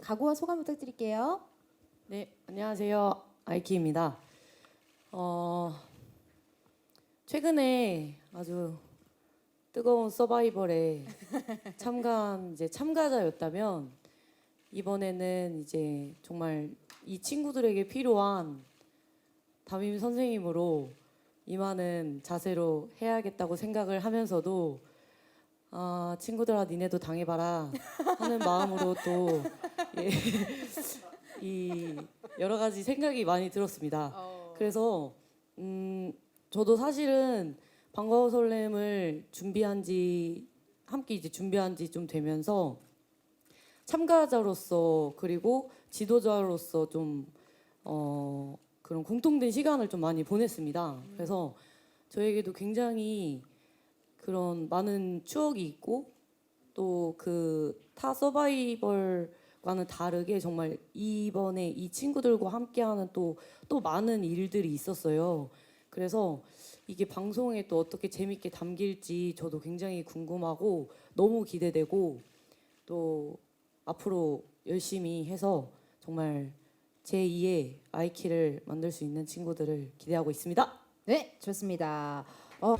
각오와 소감 부탁드릴게요. 네, 안녕하세요. 아이키입니다. 어, 최근에 아주 뜨거운 서바이벌에 참가한 이제 참가자였다면 이번에는 이제 정말 이 친구들에게 필요한 담임 선생님으로 임하는 자세로 해야겠다고 생각을 하면서도 아 친구들아 니네도 당해봐라 하는 마음으로 또 예, 이 여러 가지 생각이 많이 들었습니다. 그래서 음 저도 사실은 방과후 설렘을 준비한 지 함께 이제 준비한 지 좀 되면서 참가자로서 그리고 지도자로서 좀 어, 그런 공통된 시간을 좀 많이 보냈습니다. 그래서 저에게도 굉장히 그런 많은 추억이 있고 또 그 타 서바이벌과는 다르게 정말 이번에 이 친구들과 함께하는 또 또 많은 일들이 있었어요. 그래서 이게 방송에 또 어떻게 재밌게 담길지 저도 굉장히 궁금하고 너무 기대되고 또 앞으로 열심히 해서 정말 제2의 아이키를 만들 수 있는 친구들을 기대하고 있습니다. 네, 좋습니다. 어,